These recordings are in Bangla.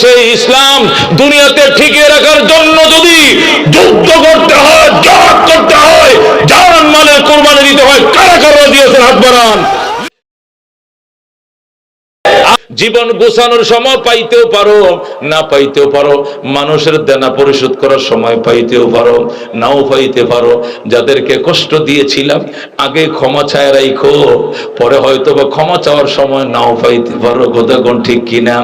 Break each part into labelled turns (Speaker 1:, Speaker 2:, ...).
Speaker 1: সেই ইসলাম দুনিয়াতে ঠিকিয়ে রাখার জন্য যদি যুদ্ধ করতে হয় জয় করতে হয় জান মালের কোরবানি দিতে হয় কারা কারা দিয়েছেন হাত বাড়ান। জীবন গোছানোর সময় পাইতেও পারো, না পাইতেও পারো, মানুষের দেনা পরিশোধ করার সময় পাইতেও পারো, নাও পাইতে পারো। যাদেরকে কষ্ট দিয়েছিলাম, আগে ক্ষমা চায় রাইখো, পরে হয়তো বা ক্ষমা চাওয়ার সময় নাও পাইতে পারো কোথাও ঠিক কিনা?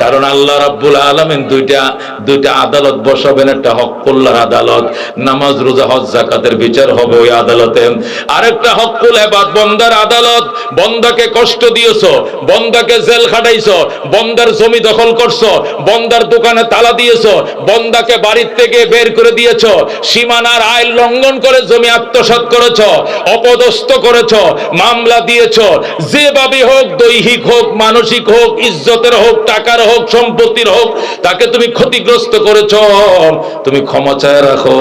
Speaker 1: কারণ আল্লাহ রাব্বুল আলমেন দুইটা দুইটা আদালত বসাবেন, একটা হক কল্যার আদালত, নামাজ, রোজা, হজ জাকাতের বিচার হবে ওই আদালতে। আরেকটা হকুল হেবাদ বন্দার আদালত, বন্দাকে কষ্ট দিয়েছ, বন্দাকে জেল খাটাইছো বন্দার জমি দখল করছ, বন্দার দোকানে তালা দিয়েছ, বন্দাকে বাড়ির থেকে বের করে দিয়েছ, সীমানার আইন লঙ্ঘন করে জমি আত্মসাৎ করেছ, অপদস্থ করেছ, মামলা দিয়েছ যেভাবে হোক দৈহিক হোক, মানসিক হোক, ইজ্জতের হোক, টাকার হোক, সম্পত্তির হোক, তাকে তুমি ক্ষতিগ্রস্ত করেছ। তুমি ক্ষমা চায় রাখো।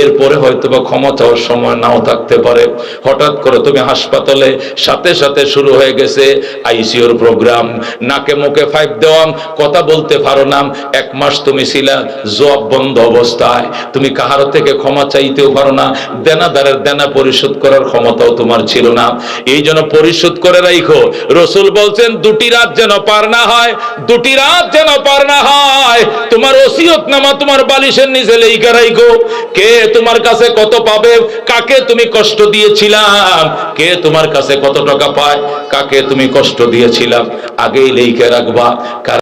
Speaker 1: এরপরে হয়তো বা ক্ষমা চাওয়ার সময় নাও থাকতে পারে। হঠাৎ করে তুমি হাসপাতালে সাথে সাথে শুরু হয়ে গেছে। আইসিওর প্রোগ্রাম নাকে মুখে ফাইভ দেওয়াম, কথা বলতে পারো না এক মাস তুমি ছিলা জব বন্ধ অবস্থায়। তুমি কাহার থেকে ক্ষমা চাইতেও পারো না, দেনাদারের দেনা পরিশোধ করার ক্ষমতাও তোমার ছিল না। এই জন্য পরিশোধ করে রাখো রসুল বলছেন, দুটি রাত যেন পার না হয়, দুটি রাত যেন পার না হয়। তোমার ওসিয়ত নামা তোমার বালিশের নিচে লেইকা রাখো কে তোমার কাছে কত পাবে, কাকে তুমি কষ্ট দিয়েছিলাম? কে তোমার কাছে কত টাকা পায়, কাকে তুমি কষ্ট দিয়েছিলাম? আগেই লেইকে রাখবা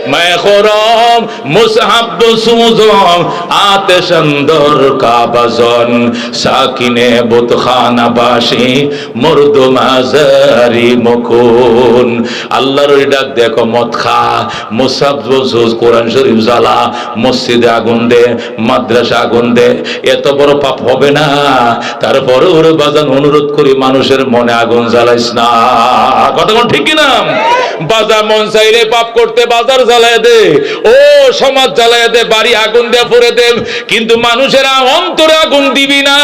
Speaker 1: मैं खुरम मुसहब सुजम आतशंदर का बजन साकिने बुतखाना বাসি মর্দ মাজারি মুকুন আল্লাহর ওই ডাক দেখো মদ খা মুসাব কোরআন শরীফ জ্বালা মসজিদে আগুন দে মাদ্রাসা আগুন দে এত বড় পাপ হবে না তারপরে ওরে বাজান অনুরোধ করি মানুষের মনে আগুন জ্বালাইস না কতক্ষণ ঠিক কিনা বাজার মন চাইলে পাপ করতে বাজার জ্বালায় দে। ও, সমাজ জ্বালায় দে, বাড়ি আগুন দিয়ে পরে দে। কিন্তু মানুষেরা অন্তরে আগুন দিবি না।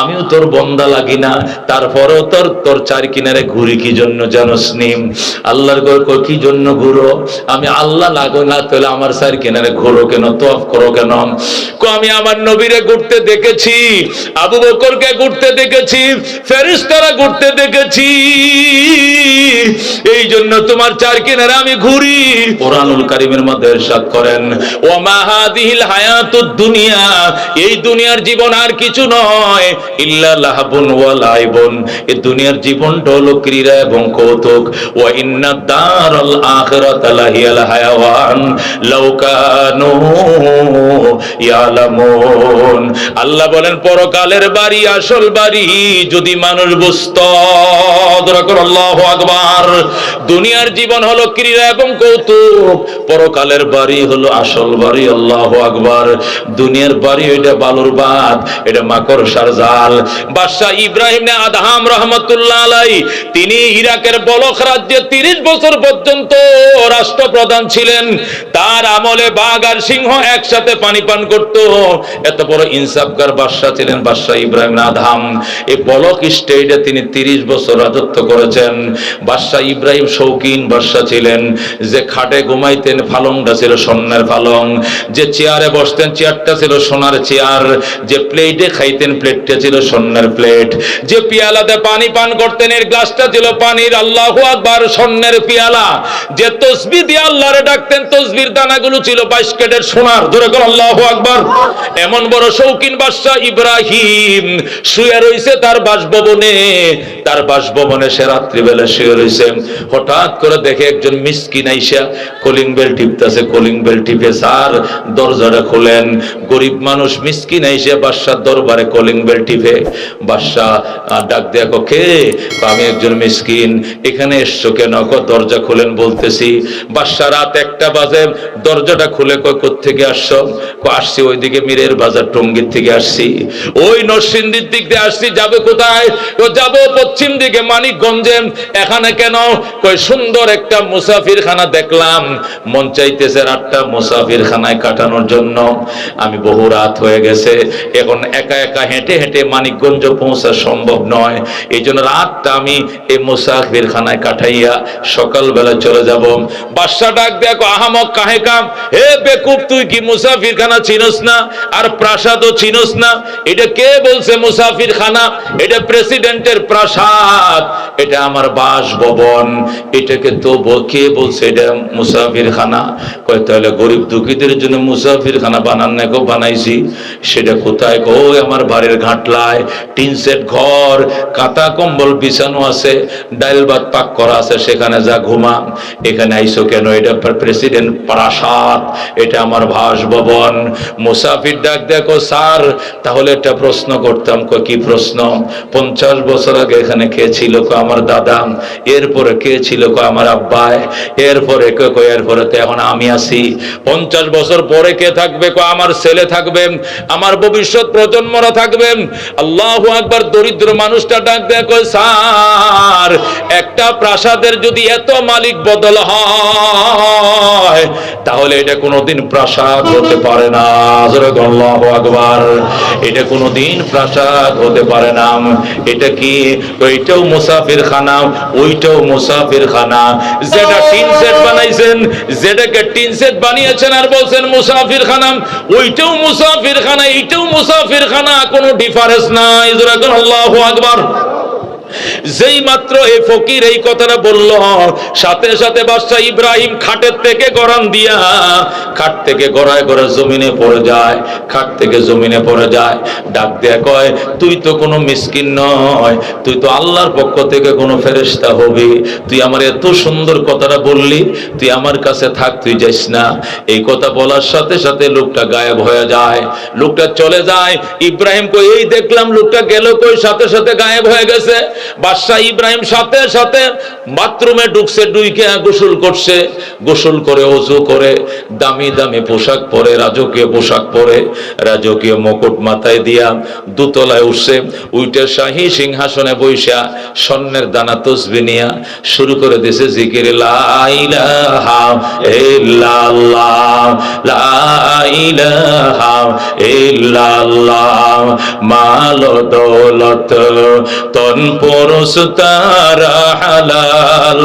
Speaker 1: আমিও তোর তারপরেও তোর তোর চার কিনারে ঘুরি কি জন্য ঘর কি জন্য ঘুরো? আমি আল্লাহ লাগো না, তাহলে আমার চার কিনারে ঘুরো কেন, তোয়াফ করো কেন? আমি আমার নবীরে ঘুরতে দেখেছি, আবু বকরকে ঘুরতে দেখেছি, ফেরেশতারা ঘুরতে দেখেছি। এই জন্য তোমার চার কিনারে আমি ঘুরি। কোরআনুল কারিমের মধ্যে ইরশাদ করেন ওয়া মা হাদিহিল হায়াতুদ দুনিয়া এই দুনিয়ার জীবন আর কিছু নয়, ইল্লা লাহাবুন ওয়া লাইবুন। এই দুনিয়ার জীবনটা হলো ক্রীড়া এবং কৌতুক। ওয়া ইন্না দারাল আখিরাতা লাহিয়াল হায়াওয়ান লাউ কানু ইয়ালামুন আল্লাহ বলেন, পরকালের বাড়ি, আসল বাড়ি যদি মানুষ বুঝতো। আকবার। দুনিয়ার জীবন হলো ক্রীড়া এবং কৌতুক। পরকালের বাড়ি হলো আসল বাড়ি, আল্লাহু আকবার। দুনিয়ার বাড়ি এটা বালুর বাদ এটা মাকড় সারজাল বাদশাহ ইব্রাহিম আদহাম রহমতুল্লাহ আলাই তিনি ইরাকের বলক রাজ্যে 30 বছর পর্যন্ত রাষ্ট্রপ্রধান ছিলেন। তার আমলে বাঘ আর সিংহ একসাথে পানি পান করত। এত বড় ইনসাফগার বাদশাহ ছিলেন বাদশাহ ইব্রাহিম আদহাম এই বলক স্টেটে তিনি 30 বছর রাজত্ব করেছেন। বাদশাহ ইব্রাহিম শৌকিন বাদশাহ ছিলেন। যে খাটে ঘুমাইতেন ফালংটা ছিল স্বর্ণের ফালং। যে চেয়ারে বসতেন চেয়ারটা ছিল সোনার চেয়ার। যে প্লেটে খাইতেন প্লেটটা ছিল স্বর্ণের প্লেট। যে পিয়ালাতে পানি পান করতেন এর গ্লাসটা ছিল পানির। আল্লাহ আকবার, স্বর্ণের পিয়ালা। যে তসবি দিয়ে আল্লাহরে ডাকতেন, তসবির দানাগুলো ছিল বাইশ কেটের সোনার। ধরে কর, আল্লাহ আকবার। এমন বড় শৌকিন বাদশাহ ইব্রাহিম। শুয়ে রইছে তার বাসভবনে। তার বাসভবনে সে রাত্রিবেলা শুয়ে রইছে। হঠাৎ করে দেখে একজন মিসকিন আইসা কলিং বেল টিপতেছে, কলিং বেল টিপে, স্যার, দরজাটা খোলেন। গরিব মানুষ মিসকিন আইসা বাদশার দরবারে কলিং বেল টিপে। বাদশাহ ডাক দেয়া কে আমি একজন মিসকিন। এখানে এসছো কেন? দরজা খোলেন বলতেছি। বাদশাহ, রাত একটা বাজে। দরজাটা খুলে কয় থেকে আসছো? আসছি ওইদিকে মীরের বাজার টঙ্গির থেকে আসছি। ওই নরসিংদীর দিক দিয়ে আসছি, যাবে কোথায়? ও যাব পশ্চিম দিকে, মানিকগঞ্জে। এখানে কেন? কই সুন্দর একটা মুসাফির খানা দেখলাম। মন চাইতেছে রাতটা মুসাফির খানায় কাটানোর জন্য। আমি বহু রাত হয়ে গেছে। এখন একা একা হেঁটে হেঁটে মানিকগঞ্জ পৌঁছা সম্ভব নয়। এই জন্য রাতটা আমি এই মুসাফির খানায় কাটাইয়া সকালবেলা চলে যাব। বাদশা ডাক দেখো আহামক কাহে কাম। হে বেকুব, তুই কি মুসাফির খানা চিনস না? আর প্রাসাদও চিনস না। এটা কে বলছে মুসাফির খানা এটা প্রেসিডেন্টের প্রাসাদ। এটা আমার বাসভবন। এটাকে তো কে বলছে এটা মুসাফির খানা কয়, তাহলে গরিব দুঃখীদের জন্য মুসাফির খানা বানান না বানাইছি। সেটা কোথায় ওই আমার বাড়ির ঘাটলায়। টিন সেট ঘর, কাঁথা কম্বল বিছানো আছে, ডাইল ভাত পাক করা আছে, সেখানে যা ঘুমা। এখানে আইসো কেন? এটা প্রেসিডেন্ট প্রাসাদ। এটা আমার বাসভবন। মুসাফির ডাক দেখো স্যার, তাহলে একটা প্রশ্ন করতাম কয় কি প্রশ্ন? পঞ্চাশ বছর আগে এখানে কে ছিল কয় আমার দাদা? এরপরে কে ছিল কয় আমার আব্বায় এরপরে কে কয় এরপরে তো এখন আমি আছি। পঞ্চাশ বছর পরে কে থাকবে কয় আমার ছেলে থাকবে। আমার ভবিষ্যৎ প্রজন্মরা থাকবে। আল্লাহ একবার দরিদ্র মানুষটা ডাক দেয় কয় স্যার, একটা প্রাসাদের যদি এত মালিক বদল হয়, তাহলে এটা কোনোদিন প্রাসাদ হতে পারে না। আল্লাহু আকবার এটা কোনোদিন প্রাসাদ হতে পারে না। এটা কি ওইটাও মুসাফির খানা ওইটাও মুসাফির খানা যেটা টিন সেট বানাইছেন, যেটাকে টিন সেট বানিয়েছেন আর বলছেন মুসাফির খানা ওইটাও মুসাফির খানা এইটাও মুসাফির খানা কোনো ডিফারেন্স নাই। আল্লাহু আকবার। যেই মাত্র এই ফকির এই কথাটা বলল, সাথে সাথে বাদশাহ ইব্রাহিম খাটের থেকে গড়ান দিয়া, খাট থেকে গড়ায় গড়ায় জমিনে পড়ে যায়, খাট থেকে জমিনে পড়ে যায়। ডাক দেয়া কয়, তুই তো কোনো মিসকিন নয়, তুই তো আল্লাহর পক্ষ থেকে কোনো ফেরেশতা হবি। তুই আমার এত সুন্দর কথাটা বললি, তুই আমার কাছে থাক, তুই যাইস না। এই কথা বলার সাথে সাথে লোকটা গায়েব হয়ে যায়, লোকটা চলে যায়। ইব্রাহিম কই এই দেখলাম লোকটা গেল কই? সাথে সাথে গায়েব হয়ে গেছে। বাদশাহ ইব্রাহিম সাথে সাথে বাথরুমে ঢুকছে ডুইকে গোসল করছে। গোসল করে, অজু করে, দামি দামি পোশাক পরে, রাজকীয় পোশাক পরে, রাজকীয় মুকুট মাথায় দিয়া দুতলায় উঠছে। উইটে শাহী সিংহাসনে বৈশা স্বর্ণের দানা তসবি নিয়া শুরু করে দিছে জিকির, লা ইলাহা ইল্লাল্লাহ, লা ইল্লাল্লাহ, মাল দৌলত তন পরশ তারা হালাল।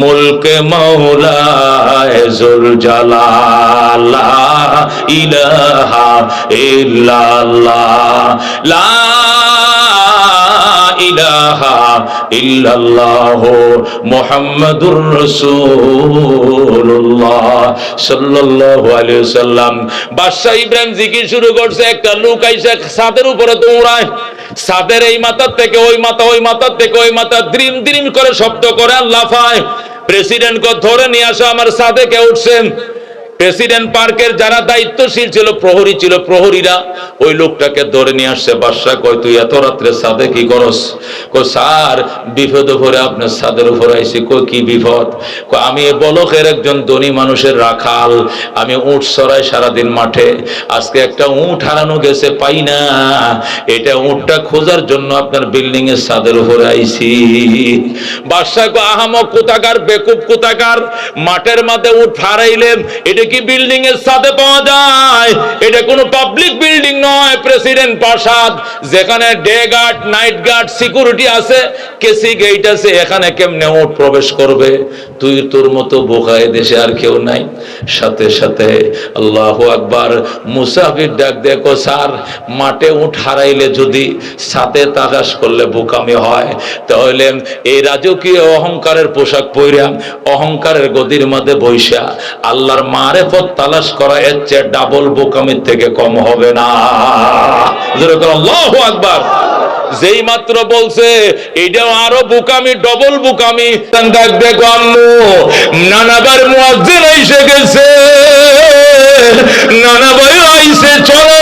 Speaker 1: মুলক মৌলায়ে জুল ইলাহা ইলাহা সাল্লাল্লাহু ইব্রাহিম জিকির শুরু করছে, একটা লোক আইসা ছাদের উপরে দৌড়ায়। ছাদের এই মাথার থেকে ওই মাথা, ওই মাথার থেকে ওই মাথা, দ্রিম দ্রিম করে শব্দ করে আর লাফায়। প্রেসিডেন্টকে ধরে নিয়ে আসা আমার সাদেকে উঠছেন। প্রেসিডেন্ট পার্কের যারা দায়িত্বশীল ছিল, প্রহরী ছিল, প্রহরীরা, ওই লোকটাকে ধরে নিয়ে আসছে বাদশা কয়, তুই এত রাত্রে সাদে কি করস? কয়, স্যার, বিপদ ভরে আপনার সাদের উপর আইসি কই কি বিপদ? কয়, আমি এ বলকের একজন ধনী মানুষের রাখাল। আমি উঠ সরাই সারাদিন মাঠে। আজকে একটা উঠ হারানো গেছে, পাই না। এটা উঠটা খোঁজার জন্য আপনার বিল্ডিং এর সাদের উপরে আইছি। বাদশা কয়, আহামক কোথাকার, বেকুব কোথাকার? মাঠের মধ্যে উঠ হারাইলেন, এটা কি বিল্ডিং এর সাথে পাওয়া যায়? এটা কোনো পাবলিক বিল্ডিং নয় প্রেসিডেন্ট প্রাসাদ যেখানে day guard night guard security আছে। কেসি গেট আছে, এখানে কেমনে উঠ প্রবেশ করবে? তুই তোর মতো বোকায় দেশে আর কেউ নাই। সাথে সাথে আল্লাহ আকবার, মুসাফির ডাক দেখো স্যার, মাঠে উঠ হারাইলে যদি সাথে তাকাশ করলে বোকামি হয়, তাহলে এই রাজকীয় অহংকারের পোশাক পইরা অহংকারের গদির মধ্যে বৈশা আল্লাহর মারেফত তালাশ করা এর চেয়ে ডাবল বোকামির থেকে কম হবে না। যেই মাত্র বলছে, এটাও আরও বুকামি ডবল বুকামি। দেখো আম্মু নানাবার মুয়াজ্জিন এসে গেছে। নানাবার আইসে, চলো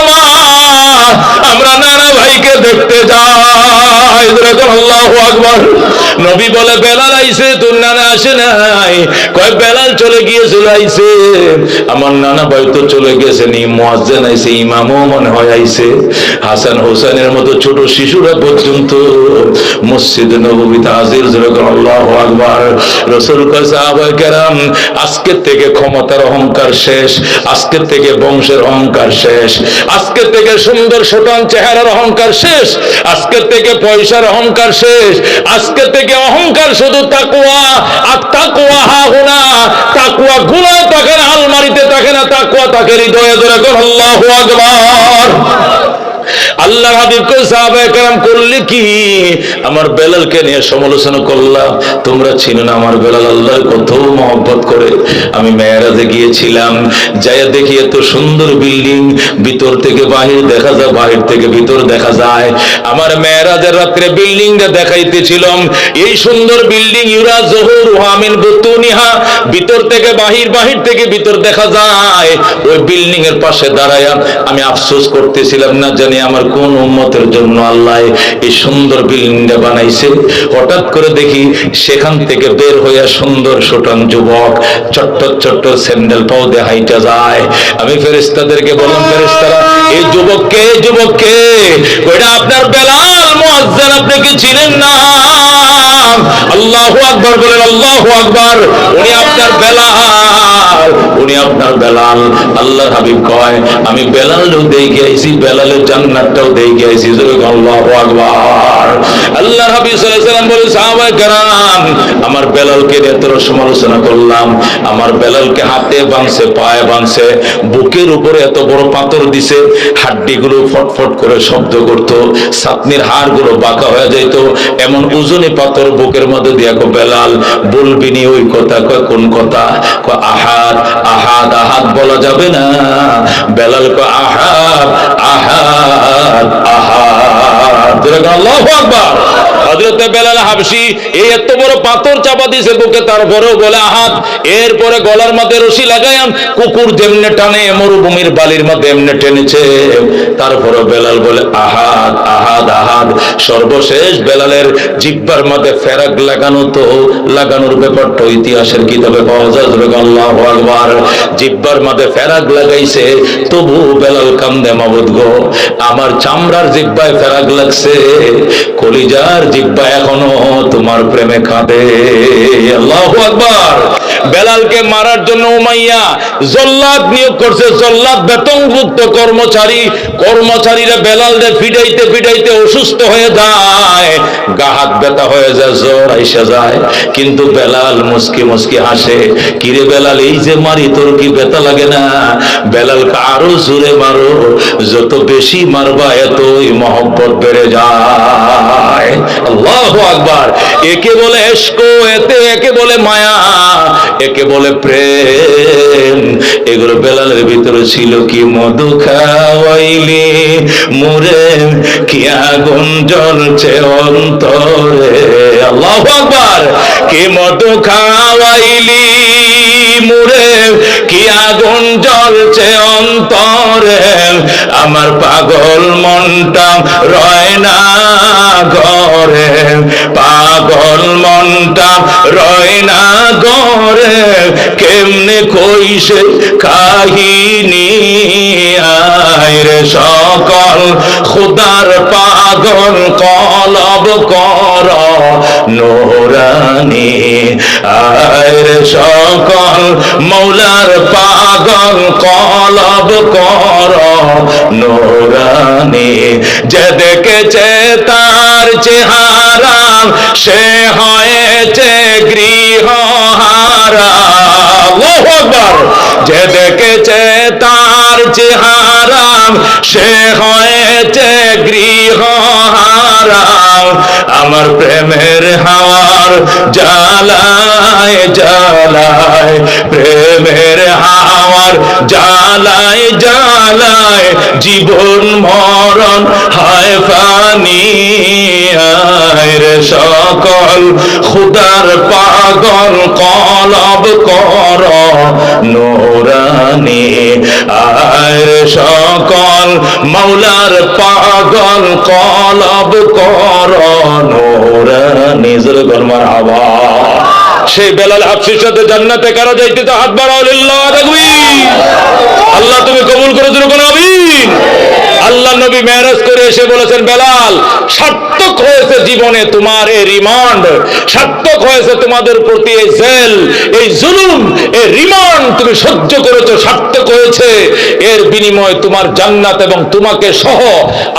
Speaker 1: নবী বলে, বেলাল আইছে, তোর নানা আসে নাই। কয়, বেলাল চলে গিয়েছিল, আইছে। আমার নানা ভাই চলে গেছেন এই মুয়াজ্জিন আইছে, ইমামও মনে হয় আইছে। হাসান হোসেনের মতো ছোট শিশুরা পর্যন্ত মসজিদ নববীতে হাজির আল্লাহু আকবার। রাসূল কেরাম আজকের থেকে ক্ষমতার অহংকার শেষ আজকের থেকে বংশের অহংকার শেষ আজকের থেকে সুন্দর সোটান চেহারার অহংকার শেষ আজকের থেকে পয়সার অহংকার শেষ। আজকে থেকে অহংকার শুধু তাকুয়া আর তাকুয়া হা গুনা তাকুয়া গুনায় থাকে না আলমারিতে থাকে না তাকুয়া থাকে হৃদয়ে ধরে আল্লাহু আকবার। আল্লাহ হাবিবকে সাহাবায়ে কেরাম, করলে কি? আমার বেলালকে নিয়ে সমালোচনা করলাম। তোমরা চিনো না আমার বেলাল আল্লাহর কত মহব্বত করে। আমি মেয়েরাজে গিয়েছিলাম, যাইয়া দেখি এত সুন্দর বিল্ডিং, ভিতর থেকে বাহির দেখা যায়, বাহির থেকে ভিতর দেখা যায়। আমার মেয়েরাজের রাত্রে বিল্ডিংটা দেখাইতেছিলাম। এই সুন্দর বিল্ডিং ইউরা জহুর হামিন বুতুনিহা, ভিতর থেকে বাহির বাহির থেকে ভিতর দেখা যায়। ওই বিল্ডিং এর পাশে দাঁড়ায়া আমি আফসোস করতেছিলাম, না জানি আমার কোন উম্মতের জন্য আল্লাহ এই সুন্দর বিল্ডিংটা বানাইছে? হঠাৎ করে দেখি সেখান থেকে বের হইয়া সুন্দর সোটান যুবক চট্টর চট্টর স্যান্ডেল পাও দেখাইটা যায়। আমি ফেরেস্তাদেরকে বললাম ফেরেস্তারা এই যুবককে যুবককে ওইটা আপনার বেলাল মুয়াজ্জিন, আপনি কি ছিলেন না? আল্লাহু আকবার বলেন, আল্লাহ আকবার, উনি আপনার বেলাল, উনি আপনার বেলাল। আল্লাহর হাবিব কয়, আমি বেলালও দেখে আইছি, বেলালের জান্নাতটাও আইছি জোরে বলো আল্লাহু আকবার। আল্লাহর হাবিব সাল্লাম বলে কেরাম, আমার বেলালকে এত সমালোচনা করলাম। আমার বেলালকে হাতে বাঁধছে পায়ে বাঁধছে বুকের উপরে এত বড় পাথর দিছে, হাড্ডিগুলো ফটফট করে শব্দ করত সাতনির হাড়গুলো বাঁকা হয়ে যাইত। এমন ওজনে পাথর বুকের মধ্যে দিয়া কো, বেলাল, বলবি নি ওই কথা, কয় কোন কথা? কয়, আহাদ আহাদ আহাদ বলা যাবে না। বেলাল কয়, আহাদ আহাদ। আহাদ যেরকম আল্লাহু মরুভূমির বালির মধ্যে এমনে টেনেছে। তারপরে বেলাল বলে আহাদ আহাদ আহাদ সর্বশেষ বেলালের জিব্বার মধ্যে ফেরাক লাগানো তো, লাগানোর ব্যাপারটা ইতিহাসের কিতাবে পাওয়া যায় জিব্বার মধ্যে ফেরাক লাগাইছে তবু বেলাল কান্দে, মাবুদ গো, আমার চামড়ার জিব্বায় ফেরাক লাগছে। কলিজার জিব্বা এখনও তোমার প্রেমে কাঁদে। আল্লাহ আকবার। বেলালকে মারার জন্য উমাইয়া জল্লাদ নিয়োগ করছে। জল্লাদ বেতনভুক্ত কর্মচারী। কর্মচারীরা বেলালদের ফিডাইতে ফিডাইতে অসুস্থ হয়ে যায়। গা হাত ব্যথা হয়ে যায়, জ্বর আইসা যায়। কিন্তু বেলাল মুসকি মুসকি হাসে, কিরে বেলাল, এই যে মারি, তোর কি ব্যথা লাগে না? বেলালকে আরও জোরে মারো, যত বেশি মারবা, এতই মহব্বত বেড়ে যায়। আল্লাহ আকবার। একে বলে এসকো এতে একে বলে মায়া। একে বলে প্রেম। এগুলো বেলালের ভিতরে ছিল কি মধু খাওয়াইলি? মুরে কি আগুন জ্বলছে অন্তরে? আল্লাহ আকবার! কি মধু খাওয়াইলি? মুরে কি আগুন জ্বলছে অন্তরে? আমার পাগল মনটা রয় না ঘরে। পাগল মনটা রয় না ঘরে। কেমনে কইসে কাহিনী? আয়রে সকল খুদার পাগল, কলব কর নোরানি আয়রে সকল মৌলার পাগল, কলব কর নোরানি যে দেখেছে তার চেহারা, সে হয়েছে আকবার। যে দেখেছে তার চেহারা, সে হয়েছে গৃহহারা। আমার প্রেমের হাওয়ার জ্বালায় জ্বালায়। প্রেমের হাওয়া তোমার জালায় জালায় জীবন মরণ হায় ফানি রে সকল। খুদার কলব কর নোরানি। আয় রে সকল মাওলার পাগল কলব কর নোরানি। জোরে গরমার সেই বেলাল হাফসির সাথে জান্নাতে কারা যাইতে তো হাত বাড়াও আল্লাহ তুমি কবুল করে দিল কোন আমিন। আল্লাহ নবী মেরাজ করে এসে বলেছেন বেলাল সার্থক হয়েছে জীবনে তোমার এই রিমান্ড সার্থক হয়েছে তোমাদের প্রতি এই জেল এই জুলুম এই রিমান্ড তুমি সহ্য করেছ সার্থক হয়েছে। এর বিনিময়ে তোমার জান্নাত এবং তোমাকে সহ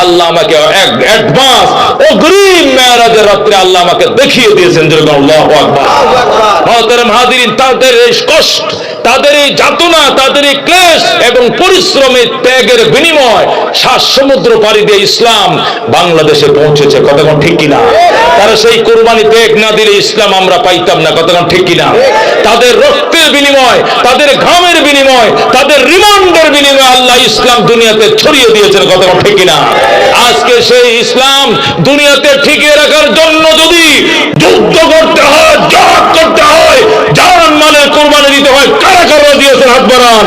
Speaker 1: আল্লাহ আমাকে এক অ্যাডভান্স অগ্রিম মেয়ারাজের রাত্রে আল্লাহ আমাকে দেখিয়ে দিয়েছেন যেরকম আল্লাহ আকবার। হাদিরিন তাদের এই কষ্ট তাদের এই যাতনা তাদের এই ক্লেশ এবং পরিশ্রমের ত্যাগের বিনিময় শ্বাস সমুদ্র পাড়ি দিয়ে ইসলাম বাংলাদেশে পৌঁছেছে। কতক্ষণ ঠিক কিনা? তারা সেই কোরবানি ত্যাগ না দিলে ইসলাম আমরা পাইতাম না। কতক্ষণ ঠিক কিনা? তাদের রক্তের বিনিময়, তাদের ঘামের বিনিময়, তাদের রিমান্ডের বিনিময় আল্লাহ ইসলাম দুনিয়াতে ছড়িয়ে দিয়েছেন। কতক্ষণ ঠিক কিনা? আজকে সেই ইসলাম দুনিয়াতে ঠিকিয়ে রাখার জন্য যদি যুদ্ধ করতে হয় জয় করতে হয় জান মালের কোরবানি দিতে হয়, কারা কারা দিয়েছেন হাত বাড়ান?